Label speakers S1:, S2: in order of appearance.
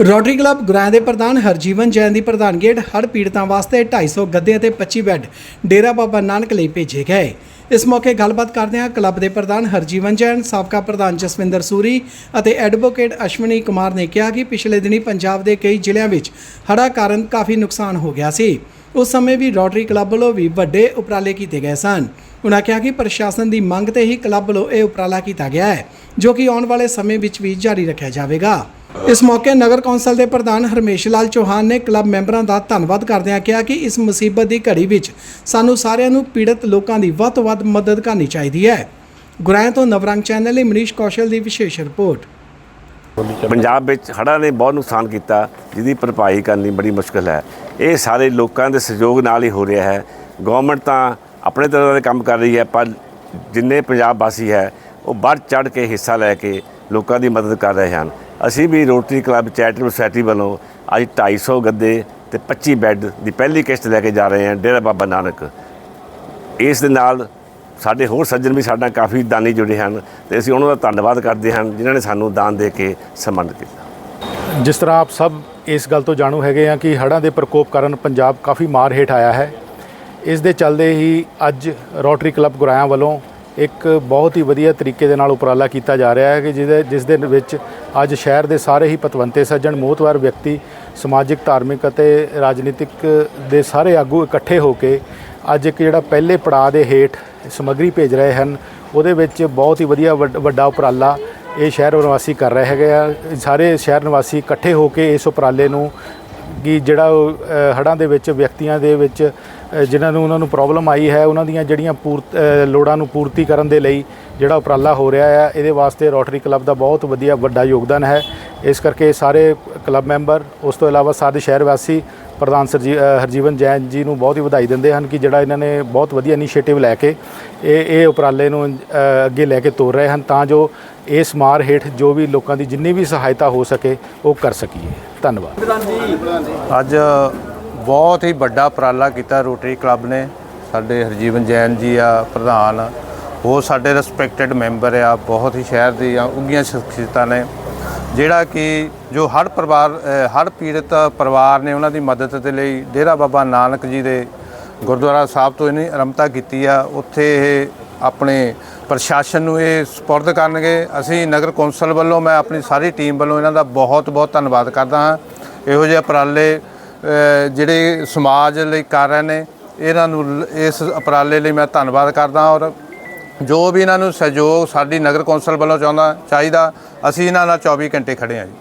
S1: Rotary club ਗੁਰਾਂ ਦੇ ਪ੍ਰਧਾਨ ਹਰਜੀਵਨ ਜੈਨ ਦੀ ਪ੍ਰਧਾਨਗੀ ਹੇਠ ਹੜ੍ਹ ਪੀੜਤਾਂ ਵਾਸਤੇ 250 ਗੱਦੇ ਅਤੇ 25 ਬੈੱਡ ਡੇਰਾ ਬਾਬਾ ਨਾਨਕ ਲਈ ਭੇਜੇ ਗਏ। ਇਸ ਮੌਕੇ ਗੱਲਬਾਤ ਕਰਦਿਆਂ ਕਲੱਬ ਦੇ ਪ੍ਰਧਾਨ ਹਰਜੀਵਨ ਜੈਨ, ਸਾਬਕਾ ਪ੍ਰਧਾਨ ਜਸਵਿੰਦਰ ਸੂਰੀ ਅਤੇ ਐਡਵੋਕੇਟ ਅਸ਼ਵਨੀ ਕੁਮਾਰ ਨੇ ਕਿਹਾ ਕਿ ਪਿਛਲੇ ਦਿਨੀ ਪੰਜਾਬ ਦੇ ਕਈ ਜ਼ਿਲ੍ਹਿਆਂ ਵਿੱਚ ਹੜ੍ਹਾਂ ਕਾਰਨ ਕਾਫੀ ਨੁਕਸਾਨ ਹੋ ਗਿਆ ਸੀ। ਉਸ ਸਮੇਂ ਵੀ ਰੋਟਰੀ ਕਲੱਬ ਵੱਲੋਂ ਵੀ ਵੱਡੇ ਉਪਰਾਲੇ ਕੀਤੇ ਗਏ ਸਨ। ਉਨ੍ਹਾਂ ਕਿਹਾ ਕਿ ਪ੍ਰਸ਼ਾਸਨ ਦੀ ਮੰਗ ਤੇ ਹੀ ਕਲੱਬ ਵੱਲੋਂ ਇਹ ਉਪਰਾਲਾ ਕੀਤਾ ਗਿਆ ਹੈ, ਜੋ ਕਿ ਆਉਣ ਵਾਲੇ ਸਮੇਂ ਵਿੱਚ ਵੀ ਜਾਰੀ ਰੱਖਿਆ ਜਾਵੇਗਾ। ਇਸ ਮੌਕੇ ਨਗਰ ਕੌਂਸਲ ਦੇ ਪ੍ਰਧਾਨ ਹਰਮੇਸ਼ ਲਾਲ ਚੌਹਾਨ ਨੇ ਕਲੱਬ ਮੈਂਬਰਾਂ ਦਾ ਧੰਨਵਾਦ ਕਰਦਿਆਂ ਕਿਹਾ ਕਿ ਇਸ ਮੁਸੀਬਤ ਦੀ ਘੜੀ ਵਿੱਚ ਸਾਨੂੰ ਸਾਰਿਆਂ ਨੂੰ ਪੀੜਤ ਲੋਕਾਂ ਦੀ ਵੱਧ ਤੋਂ ਵੱਧ ਮਦਦ ਕਰਨੀ ਚਾਹੀਦੀ ਹੈ। ਗੁਰਾਇਆਂ ਤੋਂ ਨਵਰੰਗ ਚੈਨਲ ਲਈ ਮਨੀਸ਼ ਕੌਸ਼ਲ ਦੀ ਵਿਸ਼ੇਸ਼ ਰਿਪੋਰਟ।
S2: ਪੰਜਾਬ ਵਿੱਚ ਹੜ੍ਹਾਂ ਨੇ ਬਹੁਤ ਨੁਕਸਾਨ ਕੀਤਾ, ਜਿਹਦੀ ਭਰਪਾਈ ਕਰਨੀ ਬੜੀ ਮੁਸ਼ਕਲ ਹੈ। ਇਹ ਸਾਰੇ ਲੋਕਾਂ ਦੇ ਸਹਿਯੋਗ ਨਾਲ ਹੀ ਹੋ ਰਿਹਾ ਹੈ। ਗਵਰਨਮੈਂਟ ਤਾਂ ਆਪਣੇ ਤਰ੍ਹਾਂ ਦੇ ਕੰਮ ਕਰ ਰਹੀ ਹੈ, ਪਰ ਜਿੰਨੇ ਪੰਜਾਬ ਵਾਸੀ ਹੈ, ਉਹ ਵੱਧ ਚੜ ਕੇ ਹਿੱਸਾ ਲੈ ਕੇ ਲੋਕਾਂ ਦੀ ਮਦਦ ਕਰ ਰਹੇ ਹਨ। ਅਸੀਂ ਵੀ ਰੋਟਰੀ ਕਲੱਬ ਚੈਰੀਟੇਬਲ ਸੁਸਾਇਟੀ ਵੱਲੋਂ ਅੱਜ 250 ਗੱਦੇ ਤੇ 25 ਬੈੱਡ ਦੀ ਪਹਿਲੀ ਕਿਸ਼ਤ ਲੈ ਕੇ ਜਾ ਰਹੇ ਹਾਂ ਡੇਰਾ ਬਾਬਾ ਨਾਨਕ। ਇਸ ਦੇ ਨਾਲ ਸਾਡੇ ਹੋਰ ਸੱਜਣ ਵੀ ਸਾਡਾ ਕਾਫੀ ਦਾਨੀ ਜੁੜੇ ਹਨ ਤੇ ਅਸੀਂ ਉਹਨਾਂ ਦਾ ਧੰਨਵਾਦ ਕਰਦੇ ਹਾਂ ਜਿਨ੍ਹਾਂ ਨੇ ਸਾਨੂੰ ਦਾਨ ਦੇ ਕੇ ਸਨਮਾਨਿਤ ਕੀਤਾ।
S3: ਜਿਸ ਤਰ੍ਹਾਂ ਆਪ ਸਭ ਇਸ ਗੱਲ ਤੋਂ ਜਾਣੂ ਹੈਗੇ ਆ ਕਿ ਹੜ੍ਹਾਂ ਦੇ ਪ੍ਰਕੋਪ ਕਾਰਨ ਪੰਜਾਬ ਕਾਫੀ ਮਾਰ ਹੇਠ ਆਇਆ ਹੈ। ਇਸ ਦੇ ਚੱਲਦੇ ਹੀ ਅੱਜ ਰੋਟਰੀ ਕਲੱਬ ਗੁਰਾਇਆ ਵੱਲੋਂ ਇੱਕ ਬਹੁਤ ਹੀ ਵਧੀਆ ਤਰੀਕੇ ਦੇ ਨਾਲ ਉਪਰਾਲਾ ਕੀਤਾ ਜਾ ਰਿਹਾ ਹੈ ਕਿ ਜਿਹਦੇ ਜਿਸ ਦੇ ਵਿੱਚ ਅੱਜ ਸ਼ਹਿਰ ਦੇ ਸਾਰੇ ਹੀ ਪਤਵੰਤੇ ਸੱਜਣ ਮੋਹਤਵਾਰ ਵਿਅਕਤੀ ਸਮਾਜਿਕ ਧਾਰਮਿਕ ਅਤੇ ਰਾਜਨੀਤਿਕ ਦੇ ਸਾਰੇ ਆਗੂ ਇਕੱਠੇ ਹੋ ਕੇ ਅੱਜ ਇੱਕ ਜਿਹੜਾ ਪਹਿਲੇ ਪੜਾਅ ਦੇ ਹੇਠ ਸਮੱਗਰੀ ਭੇਜ ਰਹੇ ਹਨ। ਉਹਦੇ ਵਿੱਚ ਬਹੁਤ ਹੀ ਵਧੀਆ ਵੱਡ- ਵੱਡਾ ਉਪਰਾਲਾ ਇਹ ਸ਼ਹਿਰ ਨਿਵਾਸੀ ਕਰ ਰਹੇ ਹੈਗੇ ਆ। ਸਾਰੇ ਸ਼ਹਿਰ ਨਿਵਾਸੀ ਇਕੱਠੇ ਹੋ ਕੇ ਇਸ ਉਪਰਾਲੇ ਨੂੰ ਕਿ ਜਿਹੜਾ ਉਹ, ਹੜ੍ਹਾਂ ਦੇ ਵਿੱਚ ਵਿਅਕਤੀਆਂ ਦੇ ਵਿੱਚ ਜਿਨ੍ਹਾਂ ਨੂੰ ਉਹਨਾਂ ਨੂੰ ਪ੍ਰੋਬਲਮ ਆਈ ਹੈ ਉਹਨਾਂ ਦੀਆਂ ਜਿਹੜੀਆਂ ਪੂਰਤ ਅ, ਲੋੜਾਂ ਨੂੰ ਪੂਰਤੀ ਕਰਨ ਦੇ ਲਈ ਜਿਹੜਾ ਉਪਰਾਲਾ ਹੋ ਰਿਹਾ ਹੈ ਇਹਦੇ ਵਾਸਤੇ ਰੋਟਰੀ ਕਲੱਬ ਦਾ ਬਹੁਤ ਵਧੀਆ ਵੱਡਾ ਯੋਗਦਾਨ ਹੈ। ਇਸ ਕਰਕੇ ਸਾਰੇ ਕਲੱਬ ਮੈਂਬਰ ਉਸ ਤੋਂ ਇਲਾਵਾ ਸਾਰੇ ਸ਼ਹਿਰ ਵਾਸੀ ਪ੍ਰਧਾਨ ਸਰਜੀ ਹਰਜੀਵਨ ਜੈਨ ਜੀ ਨੂੰ ਬਹੁਤ ਹੀ ਵਧਾਈ ਦਿੰਦੇ ਹਨ ਕਿ ਜਿਹੜਾ ਇਹਨਾਂ ਨੇ ਬਹੁਤ ਵਧੀਆ ਇਨੀਸ਼ੀਏਟਿਵ ਲੈ ਕੇ ਇਹ ਇਹ ਉਪਰਾਲੇ ਨੂੰ ਅੱਗੇ ਲੈ ਕੇ ਤੋਰ ਰਹੇ ਹਨ ਤਾਂ ਜੋ ਇਸ ਮਾਰ ਹੇਠ ਜੋ ਵੀ ਲੋਕਾਂ ਦੀ ਜਿੰਨੀ ਵੀ ਸਹਾਇਤਾ ਹੋ ਸਕੇ ਉਹ ਕਰ ਸਕੀਏ। ਧੰਨਵਾਦ।
S4: ਅੱਜ ਬਹੁਤ ਹੀ ਵੱਡਾ ਉਪਰਾਲਾ ਕੀਤਾ ਰੋਟਰੀ ਕਲੱਬ ਨੇ। ਸਾਡੇ ਹਰਜੀਵਨ ਜੈਨ ਜੀ ਆ, ਪ੍ਰਧਾਨ। ਉਹ ਸਾਡੇ ਰਿਸਪੈਕਟਡ ਮੈਂਬਰ ਆ, ਬਹੁਤ ਹੀ ਸ਼ਹਿਰ ਦੀਆਂ ਉੱਗੀਆਂ ਸ਼ਖਸੀਅਤਾਂ ਨੇ। ਜਿਹੜਾ ਕਿ ਜੋ ਹਰ ਪਰਿਵਾਰ ਹਰ ਪੀੜਤ ਪਰਿਵਾਰ ਨੇ ਉਹਨਾਂ ਦੀ ਮਦਦ ਦੇ ਲਈ ਡੇਰਾ ਬਾਬਾ ਨਾਨਕ ਜੀ ਦੇ ਗੁਰਦੁਆਰਾ ਸਾਹਿਬ ਤੋਂ ਇਹਨੇ ਆਰੰਭਤਾ ਕੀਤੀ ਆ। ਉੱਥੇ ਇਹ ਆਪਣੇ ਪ੍ਰਸ਼ਾਸਨ ਨੂੰ ਇਹ ਸਪੁਰਦ ਕਰਨਗੇ। ਅਸੀਂ ਨਗਰ ਕੌਂਸਲ ਵੱਲੋਂ, ਮੈਂ ਆਪਣੀ ਸਾਰੀ ਟੀਮ ਵੱਲੋਂ ਇਹਨਾਂ ਦਾ ਬਹੁਤ ਬਹੁਤ ਧੰਨਵਾਦ ਕਰਦਾ ਹਾਂ। ਇਹੋ ਜਿਹੇ ਉਪਰਾਲੇ ਜਿਹੜੇ ਸਮਾਜ ਲਈ ਕਰ ਰਹੇ ਨੇ, ਇਹਨਾਂ ਨੂੰ ਇਸ ਉਪਰਾਲੇ ਲਈ ਮੈਂ ਧੰਨਵਾਦ ਕਰਦਾ ਔਰ ਜੋ ਵੀ ਇਹਨਾਂ ਨੂੰ ਸਹਿਯੋਗ ਸਾਡੀ ਨਗਰ ਕੌਂਸਲ ਵੱਲੋਂ ਚਾਹੁੰਦਾ, ਚਾਹੀਦਾ, ਅਸੀਂ ਇਹਨਾਂ ਨਾਲ 24 ਘੰਟੇ ਖੜੇ ਹਾਂ ਜੀ।